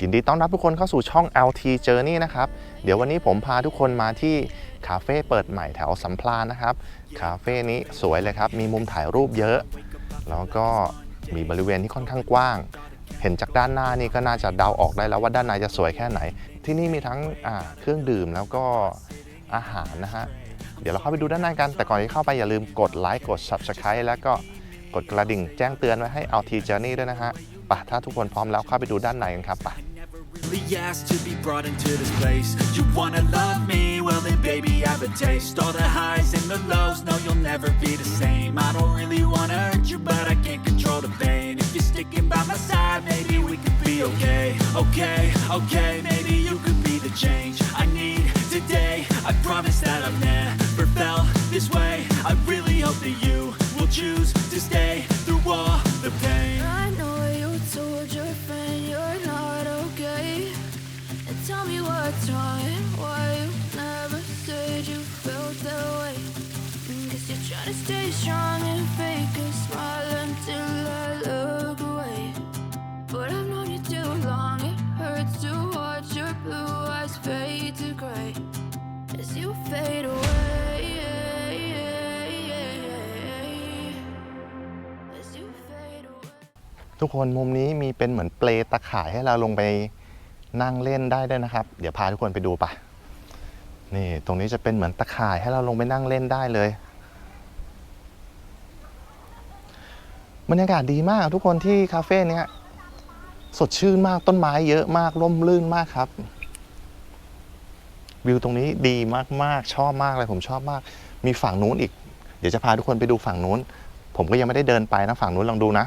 ยินดีต้อนรับทุกคนเข้าสู่ช่อง LT Journey นะครับ เดี๋ยววันนี้ผมพาทุกคนมาที่คาเฟ่เปิดใหม่แถวสัมพลานนะครับ คาเฟ่นี้สวยเลยครับ มีมุมถ่ายรูปเยอะ แล้วก็มีบริเวณที่ค่อนข้างกว้าง เห็นจากด้านหน้านี่ก็น่าจะเดาออกได้แล้วว่าด้านในจะสวยแค่ไหน ที่นี่มีทั้งเครื่องดื่มแล้วก็อาหารนะฮะ เดี๋ยวเราเข้าไปดูด้านในกัน แต่ก่อนที่เข้าไปอย่าลืมกดไลค์ กด Subscribe แล้วก็กดกระดิ่งแจ้งเตือนไว้ให้ LT Journey ด้วยนะฮะ ปะถ้าทุกคนพร้อมแล้วเข้าไปดูด้านในกันครับไป really asked to be brought into this place. You wanna love me? Well then baby I have a taste. All the highs and the lows, no you'll never be the same. I don't really wanna hurt you, but I can't control the pain. If you're sticking by my side, maybe we could be okay. Okay, okay, ทุกคนมุมนี้มีเป็นเหมือนเปลตะข่ายให้เราลงไปนั่งเล่นได้ด้วยนะครับ เดี๋ยวพาทุกคนไปดูปะนี่ตรงนี้จะเป็นเหมือนตะข่ายให้เราลงไปนั่งเล่นได้เลยบรรยากาศดีมากทุกคนที่คาเฟ่เนี้ยสดชื่นมากต้นไม้เยอะมากร่มรื่นมากครับ วิวตรงนี้ดีมากๆ ชอบมากเลยผมชอบมาก มีฝั่งนู้นอีก เดี๋ยวจะพาทุกคนไปดูฝั่งนู้น ผมก็ยังไม่ได้เดินไปนะฝั่งนู้นลองดูนะ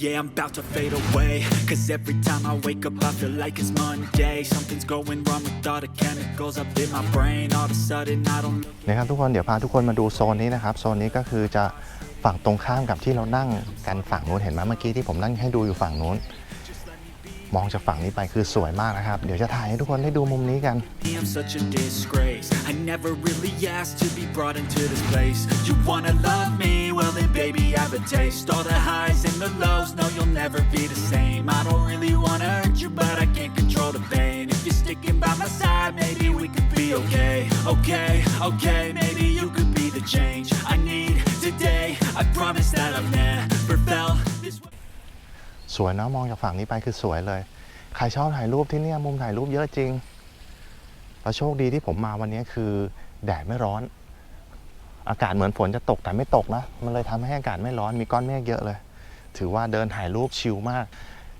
Yeah, I'm about to fade away. Cause every time I wake up, I feel like it's Monday. Something's going wrong with all the chemicals up in my brain. All of a sudden, I don't know. นะครับทุกคนเดี๋ยวพาทุกคนมาดูโซนนี้นะครับ โซนนี้ก็คือจะฝั่งตรงข้ามกับที่เรานั่งกันฝั่งนู้นเห็นไหมเมื่อกี้ที่ผมนั่งให้ดูอยู่ฝั่งนู้น มองจากฝั่งนี้ไปคือสวยมากนะครับ เดี๋ยวจะถ่ายให้ทุกคนได้ดูมุมนี้กัน I'm such a disgrace. I never really asked to be brought into this place. You wanna love me? Well then baby I have a taste. All the highs and the lows, no you'll never be the same. I don't really wanna hurt you, but I can't control the pain. If you're sticking by my side, maybe we could be okay. Okay, okay, maybe you could be the change I need today. I promise that I've never felt this way. สวยนะมองจากฝั่งนี้ไปคือสวยเลย ใครชอบถ่ายรูปที่เนี่ยมุมถ่ายรูปเยอะจริง แล้วโชคดีที่ผมมาวันนี้คือแดดไม่ร้อน อากาศเหมือนฝนจะตกแต่ไม่ตกนะ มันเลยทำให้อากาศไม่ร้อนมีก้อนเมฆเยอะเลย ถือว่าเดินถ่ายรูปชิลมาก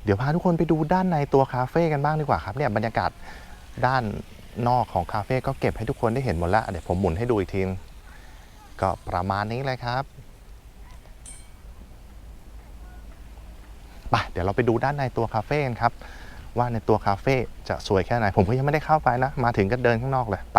เดี๋ยวพาทุกคนไปดูด้านในตัวคาเฟ่กันบ้างดีกว่าครับเนี่ยบรรยากาศด้านนอกของคาเฟ่ก็เก็บให้ทุกคนได้เห็นหมดแล้วเดี๋ยวผมหมุนให้ดูอีกทีก็ประมาณนี้เลยครับไปเดี๋ยวเราไปดูด้านในตัวคาเฟ่กันครับ ว่าในตัวคาเฟ่จะสวยแค่ไหน ผมก็ยังไม่ได้เข้าไปนะ มาถึงก็เดินข้างนอกเลยไป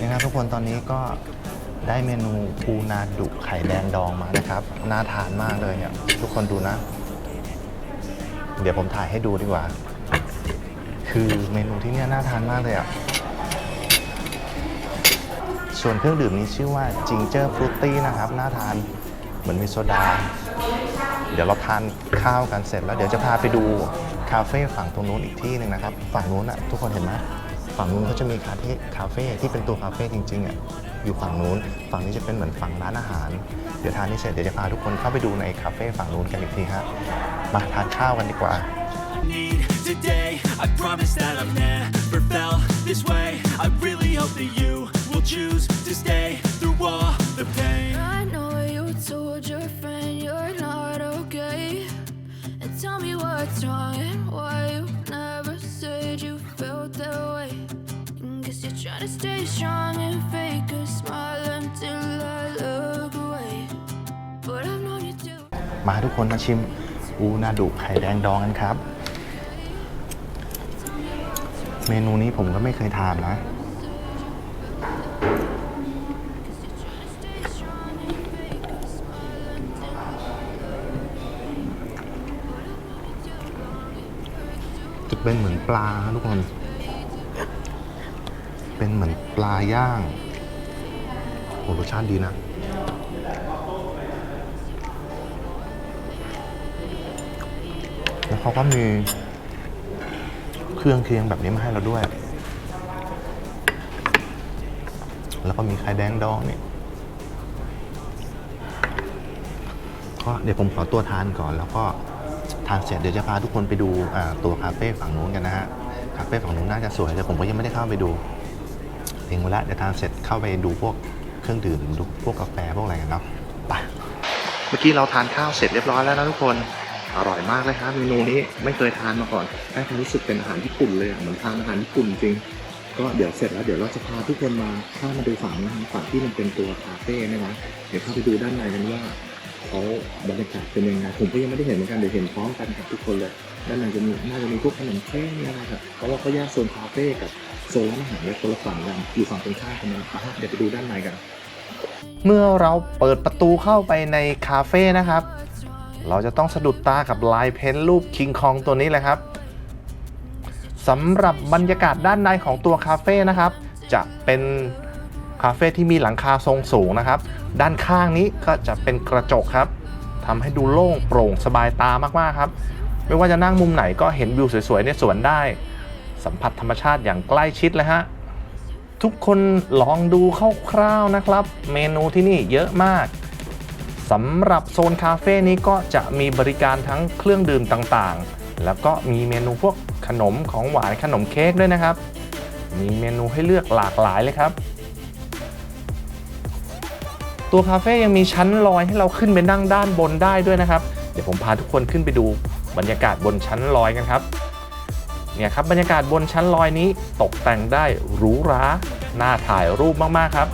นะครับทุกคนตอนนี้ก็ได้เมนูปูนาดุไข่แดงดองมานะครับน่าทานมากเลยเนี่ยทุกคนดูนะ เดี๋ยวผมถ่ายให้ดูดีกว่า คือเมนูที่เนี่ยน่าทานมากเลยอะส่วนเครื่องดื่มนี้ชื่อว่าจิงเจอร์ฟรุตตี้นะครับน่าทานเหมือนมีโซดา เดี๋ยวเราทานข้าวกันเสร็จแล้วเดี๋ยวจะพาไปดูคาเฟ่ฝั่งตรงนู้นอีกที่หนึ่งนะครับ ฝั่งนู้นอะทุกคนเห็นไหม ฝั่งนู้นเขาจะมีคาเฟ่คาเฟ่ที่เป็นตัวคาเฟ่จริงๆอะอยู่ฝั่งนู้น ฝั่งนี้จะเป็นเหมือนฝั่งร้านอาหาร เดี๋ยวทานนี่เสร็จเดี๋ยวจะพาทุกคนเข้าไปดูในคาเฟ่ฝั่งนู้นกันอีกทีฮะมาทานข้าวกันดีกว่า need today. I promise that I've never felt this way. I really hope that you will choose to stay through all the pain. I know you told your friend you're not okay. And tell me what's wrong and why you Guess you're trying to stay strong and fake a smile until I look away. But I've known you too. มาทุกคนมาชิมอูนาดุไข่แดงดองกันครับ เมนูนี้ผมก็ไม่เคยทานนะ จะเป็นเหมือนปลานะทุกคน เป็นเหมือนปลาย่างโหรสชาติดีนะแล้วเขาก็มีเครื่องเคียงแบบนี้มาให้เราด้วย แล้วก็มีไข่แดงดองนี่ก็เดี๋ยวผมขอตัวทานก่อน แล้วก็ทานเสร็จเดี๋ยวจะพาทุกคนไปดูตัวคาเฟ่ฝั่งนู้นกันนะฮะ คาเฟ่ฝั่งนู้นน่าจะสวยแต่ผมก็ยังไม่ได้เข้าไปดู เองเวลาเดี๋ยวทานเสร็จเข้าไปดูพวกเครื่องดื่มดูพวกกาแฟพวกอะไรกันเนาะไปเมื่อกี้เราทานข้าวเสร็จเรียบร้อยแล้วนะทุกคนอร่อยมากเลยครับเมนูนี้ไม่เคยทานมาก่อนได้ความรู้สึกเป็นอาหารญี่ปุ่นเลยอะเหมือนทานอาหารญี่ปุ่นจริง ก็เดี๋ยวเสร็จแล้วเดี๋ยวเราจะพาทุกคนมาเข้ามาดูฝั่งนี้นะฝั่งที่มันเป็นตัวคาเฟ่เนยนะเดี๋ยวเข้าไปดูด้านในกันว่าเขาบรรยากาศเป็นยังไงผมก็ยังไม่ได้เห็นเหมือนกันเดี๋ยวเห็นพร้อมกันกับทุกคนเลย ด้านในจะมีน่าจะมีพวกขนมเค้กนี่นะครับเพราะว่าเขาแยกโซนคาเฟ่กับโซนร้านอาหารไว้คนละฝั่งกันอยู่ฝั่งตรงข้ามกันนะอะเดี๋ยวไปดูด้านในกัน เมื่อเราเปิดประตูเข้าไปในคาเฟ่นะครับ เราจะต้องสะดุดตากับลายเพ้นท์รูปคิงคองตัวนี้เลยครับสำหรับบรรยากาศด้านในของตัวคาเฟ่นะครับ จะเป็นคาเฟ่ที่มีหลังคาทรงสูงนะครับ ด้านข้างนี้ก็จะเป็นกระจกครับทำให้ดูโล่งโปร่งสบายตามากๆครับ ไม่ว่าจะนั่งมุมไหนก็เห็นวิวสวยๆในสวนได้ สัมผัสธรรมชาติอย่างใกล้ชิดเลยฮะ ทุกคนลองดูคร่าวๆนะครับ เมนูที่นี่เยอะมากสำหรับโซนคาเฟ่นี้ก็จะมีบริการทั้งเครื่องดื่มต่างๆ แล้วก็มีเมนูพวกขนมของหวานขนมเค้กด้วยนะครับ มีเมนูให้เลือกหลากหลายเลยครับตัวคาเฟ่ยังมีชั้นลอยให้เราขึ้นไปนั่งด้านบนได้ด้วยนะครับ เดี๋ยวผมพาทุกคนขึ้นไปดู บรรยากาศบนชั้นลอยกันครับเนี่ยครับบรรยากาศบนชั้นลอยนี้ตกแต่งได้หรูหราน่าถ่ายรูปมากๆครับ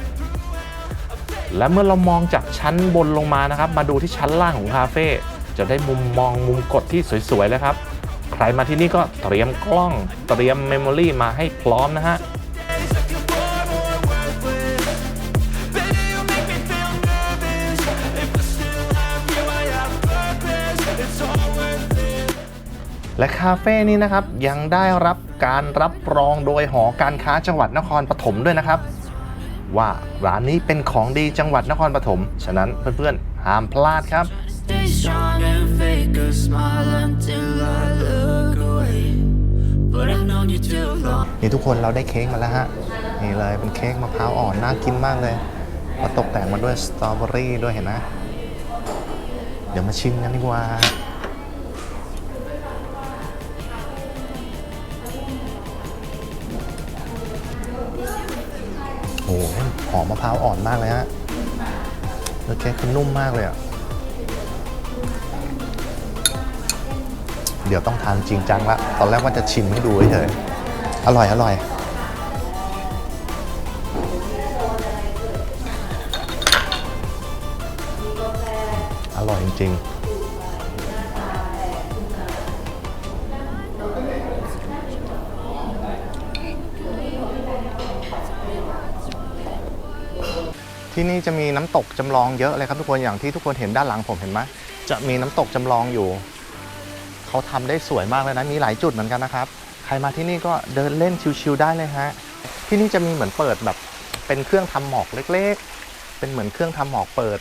และเมื่อเรามองจากชั้นบนลงมานะครับ มาดูที่ชั้นล่างของคาเฟ่จะได้มุมมองมุมกดที่สวยๆเลยครับ ใครมาที่นี่ก็เตรียมกล้องเตรียมเมมโมรีมาให้พร้อมนะฮะ และคาเฟ่นี้นะครับยังได้รับการรับรองโดยหอการค้าจังหวัดนครปฐมด้วยนะครับ ว่าร้านนี้เป็นของดีจังหวัดนครปฐมฉะนั้นเพื่อนๆห้ามพลาดครับนี่ทุกคนเราได้เค้กมาแล้วฮะนี่เลยเป็นเค้กมะพร้าวอ่อนน่ากินมากเลยมาตกแต่งมาด้วยสตรอเบอรี่ด้วยเห็นไหมเดี๋ยวมาชิมกันดีกว่า โอ้หหอมมะพร้าวอ่อนมากเลยฮะแล้วเค้กคือนุ่มมากเลยอะ เดี๋ยวต้องทานจริงจังละ ตอนแรกว่าจะชิมให้ดูเฉยอร่อย อร่อย อร่อยจริง ที่นี่จะมีน้ำตกจำลองเยอะเลยครับทุกคนอย่างที่ทุกคนเห็นด้านหลังผมเห็นไหมจะมีน้ำตกจำลองอยู่เขาทำได้สวยมากเลยนะมีหลายจุดเหมือนกันนะครับ ใครมาที่นี่ก็เดินเล่นชิวๆได้เลยฮะที่นี่จะมีเหมือนเปิดแบบเป็นเครื่องทำหมอกเล็กๆ เป็นเหมือนเครื่องทำหมอกเปิด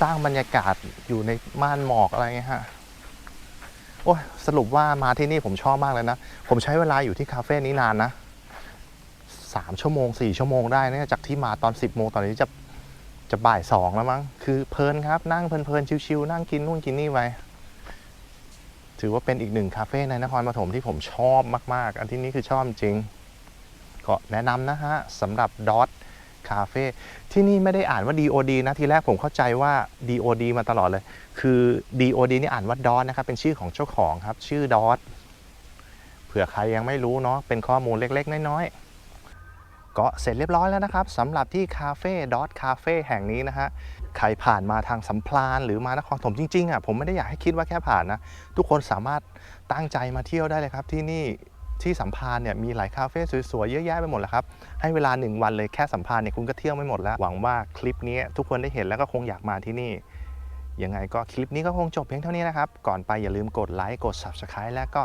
สร้างบรรยากาศอยู่ในม่านหมอกอะไรเงี้ยฮะโอ้สรุปว่ามาที่นี่ผมชอบมากเลยนะ ผมใช้เวลาอยู่ที่คาเฟ่นี้นานนะ สามชั่วโมงสี่ชั่วโมงได้นะจากที่มาตอน 10บโมงตอนนี้จะจะบ่ายสองแล้วมั้ง คือเพลินครับ นั่งเพลินๆ ชิวๆ นั่งกินนู่นกินนี่ไป ถือว่าเป็นอีกหนึ่งคาเฟ่ในนครปฐมที่ผมชอบมาก ๆ อันที่นี้คือชอบจริง ก็แนะนำนะฮะสำหรับดอทคาเฟ่ที่นี่ไม่ได้อ่านว่า DOD นะ ทีแรกผมเข้าใจว่า DOD มาตลอดเลย คือ DOD นี่อ่านว่าดอทนะครับ เป็นชื่อของเจ้าของครับ ชื่อดอทเผื่อใครยังไม่รู้เนาะ เป็นข้อมูลเล็ก ๆ น้อยๆ ก็เสร็จเรียบร้อยแล้วนะครับสำหรับที่คาเฟ่ดอทคาเฟ่แห่งนี้นะฮะใครผ่านมาทางสัมพลานหรือมานครปฐมจริงๆอะผมไม่ได้อยากให้คิดว่าแค่ผ่านนะ ทุกคนสามารถตั้งใจมาเที่ยวได้เลยครับ ที่นี่ที่สัมพานเนี่ยมีหลายคาเฟ่สวยๆเยอะแยะไปหมดแล้วครับ ให้เวลา 1 วันเลยแค่สัมพานเนี่ยคุณก็เที่ยวไม่หมดแล้ว หวังว่าคลิปนี้ทุกคนได้เห็นแล้วก็คงอยากมาที่นี่ยังไงก็คลิปนี้ก็คงจบเพียงเท่านี้นะครับ ก่อนไปอย่าลืมกดไลค์กด Subscribe และก็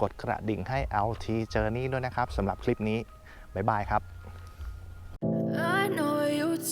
กดกระดิ่งให้ LT Journey ด้วยนะครับสำหรับคลิปนี้บ๊ายบายครับ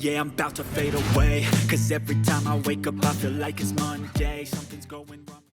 Yeah, I'm about to fade away. Cause every time I wake up, I feel like it's Monday. Something's going wrong.